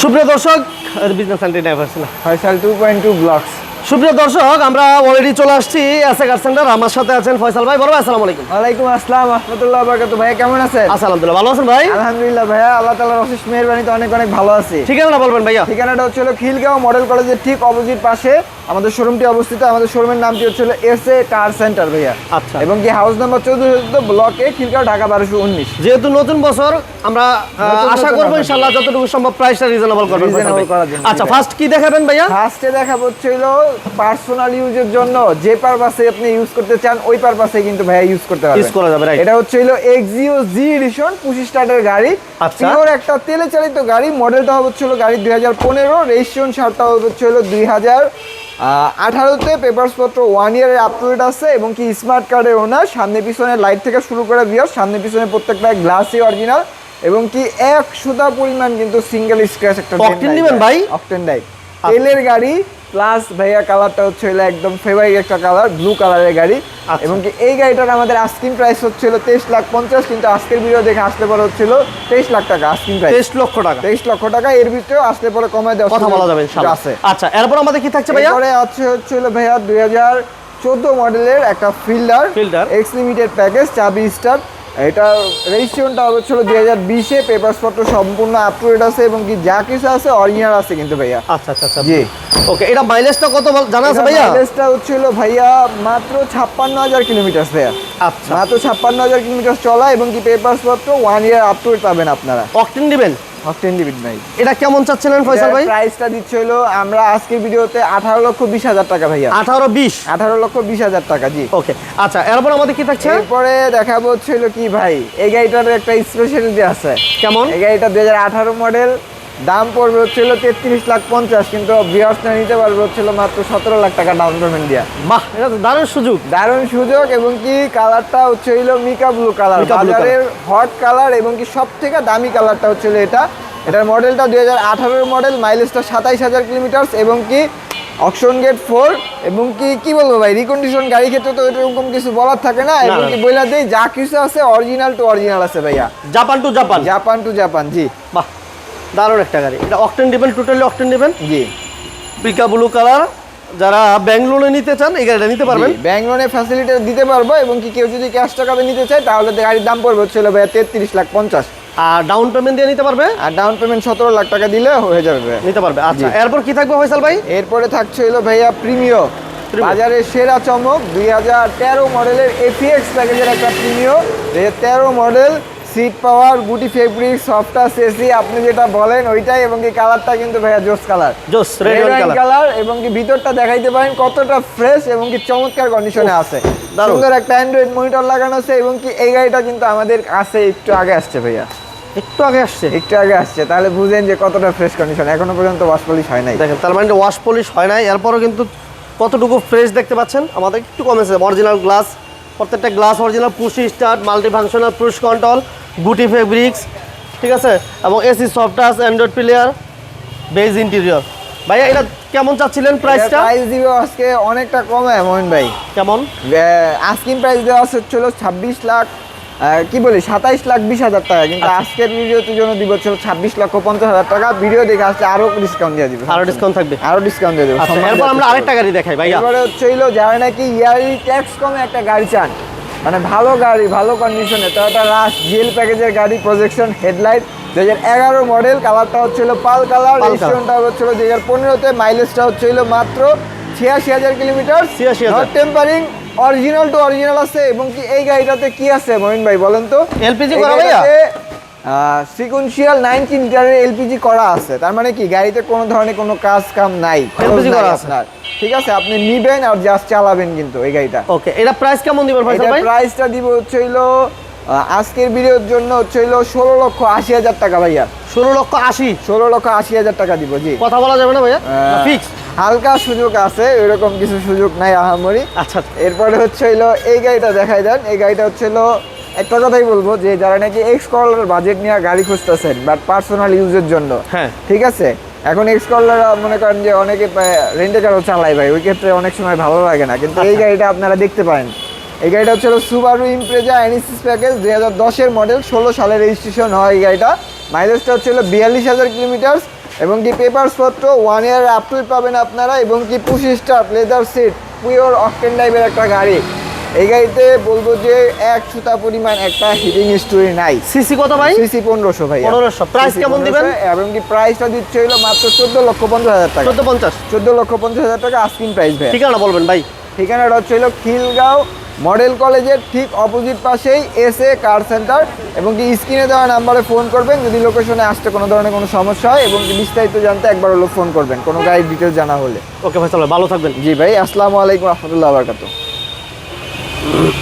সুপ্রিয় দর্শক business centre driver Faisal two point two blocks সুপ্রিয় দর্শক আমরা অলরেডি চলে আসছি এসএ কার সেন্টার। আমার সাথে আছেন ফয়সাল ভাই। বড় ভাই আসসালামু আলাইকুম। ওয়ালাইকুম আসসালাম রহমতুল্লাহ বরকাত ভাইয়া কেমন আছেন? আলহামদুলিল্লাহ ভালো আছেন ভাই? আলহামদুলিল্লাহ ভাইয়া আল্লাহ তালার অশেষ মেহরবানিতে অনেক অনেক ভালো আছি। ঠিকানা বলবেন ভাইয়া। ঠিকানাটা হচ্ছে হলো খিলগাঁও মডেল কলেজের ঠিক অপোজিট পাশে। আমাদের শোরুমটি অবস্থিত। আমাদের শোরুমের নামটি হচ্ছে হলো এস এ কার সেন্টার ভাইয়া। আচ্ছা। এবং কি হাউস নাম্বার চৌদ্দ ব্লকে খিলগাঁও ঢাকা বারোশো উনিশ। যেহেতু নতুন বছর আমরা আশা করব। ইনশাআল্লাহ যতটুকু সম্ভব প্রাইসটা রিজনেবল করবেন। ভাই। আচ্ছা ফার্স্ট কি দেখাবেন ভাইয়া? ফার্স্টে দেখাবো হচ্ছে হলো পার্সোনাল ইউজের জন্য যে পারপাসে আপনি ইউজ করতে চান ওই পারপাসে কিন্তু ভাইয়া ইউজ করতে পারবেন Use করা যাবে, right. এটা হচ্ছে হলো এক্সিও জি এডিশন পঁচিশ স্টার্টের গাড়ি আচ্ছা। পিওর একটা তেলে চালিত গাড়ি মডেলটা হবে হচ্ছে হলো গাড়ি দুই হাজার পনেরো রেজিস্ট্রেশন সালটা হবে হচ্ছে হলো দুই হাজার আঠারোতে পেপারস পত্র ওয়ান ইয়ারের আপলোড আছে এবং কি স্মার্ট কার্ডের ওনার সামনে পিছনে লাইট থেকে শুরু করে বিয়ার সামনে পিছনে প্রত্যেকটা গ্লাসই অরিজিনাল এবং কি এক সুতা পরিমাণ কিন্তু সিঙ্গেল স্ক্র্যাচ একটা Octane দিবেন ভাই? অকটেন ডাই তেলের গাড়ি প্লাস ভাইয়া কালারটা হচ্ছে হলো একদম ফেভারিট একটা কালার ব্লু কালারের গাড়ি। আচ্ছা। এবং কি এই গাড়িটার আমাদের আস্কিং প্রাইস হচ্ছিল তেইশ লাখ পঞ্চাশ কিন্তু আজকের ভিডিও দেখে আসতে পরে হচ্ছিল তেইশ লাখ টাকা আস্কিং প্রাইস তেইশ লক্ষ টাকা। তেইশ লক্ষ টাকা এর ভিতরে আসতে পরে কমায় দেওয়া কথা বলা যাবে আছে। আচ্ছা এরপর আমাদের কি থাকছে ভাইয়া? এরপরে আছে হচ্ছে হলো ভাইয়া দুই হাজার চোদ্দ মডেলের একটা Fielder Fielder। X limited package চাবি স্টার এটা রেজিস্ট্রেশনটা হবে ছিল দুই হাজার বিশে পেপার পত্র সম্পূর্ণ আপ টু ডেট আছে এবং কি যা কিছু আছে অরিজিনাল আছে কিন্তু ভাইয়া। আচ্ছা আচ্ছা আচ্ছা। জি। ওকে এটা মাইলেজটা কত জানা আছে ভাইয়া? মাইলেজটা হচ্ছিল ভাইয়া মাত্র ছাপ্পান্ন হাজার কিলোমিটার ভাইয়া। আচ্ছা। মাত্র ছাপ্পান্ন হাজার কিলোমিটার চলা এবং কি পেপারস পত্র one year up to date পাবেন আপনারা। অকটেন দিবেন? অকটেন ডিবিট ভাই এটা কেমন চাচ্ছিলেন ফয়সাল ভাই? প্রাইসটা দিচ্ছে হলো আমরা আজকের ভিডিওতে আঠারো লক্ষ বিশ হাজার টাকা ভাইয়া। আঠারো বিশ? আঠারো লক্ষ বিশ হাজার টাকা জি। ওকে আচ্ছা এরপর আমাদের কি থাকছে? এরপরে দেখাবো হচ্ছিল কি ভাই এই গাড়িটার একটা স্পেশালিটি আছে। কেমন? এই গাড়িটা দুই হাজার আঠারো মডেল দাম পড়বে হচ্ছিল তেত্রিশ লাখ পঞ্চাশ কিন্তু বিয়ার্সটা নিতে পারবে হচ্ছিল মাত্র সতেরো লাখ টাকা ডাউন পেমেন্ট দিয়া। বাহ এটা তো দারুণ সুযোগ। দারুণ সুযোগ এবং কি কালারটা হচ্ছে হইল মিকা ব্লু কালার বাজারের হট কালার এবং কি সব থেকে দামি কালারটা হচ্ছে হলো এটা। এটার মডেলটা দুই হাজার আঠারোর মডেল মাইলেজটা সাতাইশ হাজার কিলোমিটার এবং কি অকশন গেট ফোর এবং কি কি বলব ভাই রিকন্ডিশন গাড়ি ক্ষেত্রে তো এরকম কিছু বলার থাকে না এবং কি। বইলা দেই যা কিছু আছে অরিজিনাল টু অরিজিনাল আছে ভাইয়া। Japan to Japan Japan to Japan জি। বাহ। দারুণ একটা গাড়ি। এটা অকটেন দিবেন টোটালি অকটেন দিবেন জি। পিকা ব্লু কালার যারা ব্যাঙ্গলোরে নিতে চান এই গাড়িটা নিতে পারবেন। ব্যাংক ফ্যাসিলিটি দিতে পারব এবং কি কেউ যদি ক্যাশ টাকাতে নিতে চায় তাহলে গাড়ির দাম পড়বে হচ্ছিল ভাইয়া তেত্রিশ লাখ পঞ্চাশ। আর ডাউন পেমেন্ট দিয়ে নিতে পারবে? আর ডাউন পেমেন্ট সতেরো লাখ টাকা দিলে হয়ে যাবে নিতে পারবে। আচ্ছা এরপর কি থাকবে ফয়সাল ভাই? এরপরে থাকছে হলো ভাইয়া Premio। বাজারের সেরা চমক দুই হাজার তেরো মডেলের এফিএক্স প্যাকেজের একটা প্রিমিও দুই তেরো মডেল সিট পাওয়ার গুটি ফেব্রিক সফটাস এসি আপনি যেটা বলেন ওইটাই এবং কি কালারটা কিন্তু ভাইয়া জোস কালার। জোস রেড কালার এবং কি ভিতরটা দেখাইতে পারেন কতটা ফ্রেশ এবং কি চমৎকার কন্ডিশনে আছে। সুন্দর একটা অ্যান্ড্রয়েড মনিটর লাগানো আছে এবং কি এই গাড়িটা কিন্তু আমাদের কাছে একটু আগে আসছে ভাইয়া। একটু আগে আসছে? একটু আগে আসছে তাহলে বুঝেন যে কতটা ফ্রেশ কন্ডিশন এখনও পর্যন্ত ওয়াশ পলিশ হয় নাই। দেখেন তার মানে ওয়াশ পলিশ হয় নাই এরপরও কিন্তু কতটুকু ফ্রেশ দেখতে পাচ্ছেন? আমাদের একটু কমেছে অরিজিনাল গ্লাস প্রত্যেকটা glass original push start multi functional push control গুটি ফেব্রিক্স ঠিক আছে? এবং এসি সফটাস অ্যান্ড্রয়েড প্লেয়ার বেজ ইন্টেরিয়র ভাইয়া এটা কেমন চাচ্ছিলেন প্রাইসটা প্রাইস দিব আজকে অনেকটা কমে মোহন ভাই। কেমন? আস্কিং প্রাইস দেওয়া হচ্ছিল ছাব্বিশ লাখ কি বলি সাতাইশ লাখ বিশ হাজার টাকা। কিন্তু আচ্ছা। আজকের ভিডিওতে জন্য দিব ছিল ছাব্বিশ লক্ষ পঞ্চাশ হাজার টাকা। ভিডিও দেখে আসলে আরও ডিসকাউন্ট দিয়ে দিব। আরও ডিসকাউন্ট থাকবে। আরও ডিসকাউন্ট দিয়ে দেবো। আচ্ছা এরপর আমরা আরেকটা গাড়ি দেখাই ভাই এবারে হচ্ছে হইল যারা নাকি ইয়ারলি ট্যাক্স কমে একটা গাড়ি চান মানে ভালো গাড়ি ভালো কন্ডিশনে টয়োটা রাশ জিএল প্যাকেজের গাড়ি প্রজেকশন হেডলাইট দু হাজার এগারো মডেল কালারটা হচ্ছিল পাল কালার। রেজিস্ট্রেশনটা হচ্ছিল দুই হাজার পনেরোতে মাইলেজটা হচ্ছিল মাত্র ছিয়াশি হাজার kilometre 86,000 tampering original to original আছে। এবং কি এই গাড়িটাতে কি আছে মহিন ভাই বলেন তো? এই করা ভাইয়া? সিকুয়েন্সিয়াল নাইনটিন লিটারের এলপিজি করা আছে। তার মানে কি গাড়িতে কোনো ধরনের কোনো কাজ কাম নাই খরচ করা আছে। ঠিক আছে আপনি নিবেন আর জাস্ট চালাবেন কিন্তু এই গাড়িটা। ওকে এটা প্রাইস কেমন দিবেন ফয়সাল এটা প্রাইসটা দিব হচ্ছে আহ, আজকের ভিডিওর জন্য হচ্ছে হইল ষোলো লক্ষ আশি হাজার টাকা ভাইয়া। ষোলো লক্ষ আশি? ষোলো লক্ষ আশি হাজার টাকা দিব জি। কথা বলা যাবে না ভাইয়া? ফিক্স হালকা সুযোগ আছে এরকম কিছু সুযোগ নাই আহামরি। আচ্ছা এরপরে হচ্ছে হইল এই গাড়িটা দেখাই দেন এই গাড়িটা হচ্ছে হলো একটা কথাই বলব যে যারা নাকি এক্স করলার বাজেট নিয়ে গাড়ি খুঁজতেছেন বাট পার্সোনাল ইউজের জন্য হ্যাঁ। ঠিক আছে? এখন এক্স করলার মনে করেন যে অনেকে রেন্টে কারও চালায় ভাই ওই ক্ষেত্রে অনেক সময় ভালো লাগে না। কিন্তু এই গাড়িটা আপনারা দেখতে পারেন। এই গাড়িটা হচ্ছে সুবারু ইমপ্রেজা এনএসিস প্যাকেজ দুই হাজার দশের মডেল ষোলো সালের রেজিস্ট্রেশন হয় এই গাড়িটা। মাইলেজটা হচ্ছে হলো বিয়াল্লিশ হাজার কিলোমিটার এবং কি পেপারস পত্র ওয়ান ইয়ার আপডেট পাবেন আপনারা এবং কি push start leather seat pure octane টাইপের একটা গাড়ি। এই গাড়িতে বলব যে এক সুতা পরিমাণ একটা হিটিং স্টোরি নাই। সিসি কত ভাই? সিসি পনেরোশো ভাই 1500 প্রাইস কেমন দিবেন? এবং কি প্রাইসটা দিচ্ছে হলো মাত্র চোদ্দ লক্ষ পঞ্চাশ হাজার টাকা। চোদ্দ পঞ্চাশ। চোদ্দ লক্ষ পঞ্চাশ হাজার টাকা আস্কিং প্রাইস ভাই ঠিকানা বলবেন ভাই। ঠিকানাটা হচ্ছে হলো খিলগাঁও মডেল কলেজের ঠিক অপোজিট পাশেই এস এ কার সেন্টার এবং কি স্ক্রিনে দেওয়া নাম্বারে ফোন করবেন। যদি লোকেশনে আসতে কোনো ধরনের কোনো সমস্যা হয় এবং বিস্তারিত জানতে একবার হলো ফোন করবেন। কোনো গাড়ির ডিটেলস জানা হলে। ওকে ভাই ভালো থাকবেন। জি ভাই আসসালামু আলাইকুম রহমতুল্লাহ বারকাত Okay.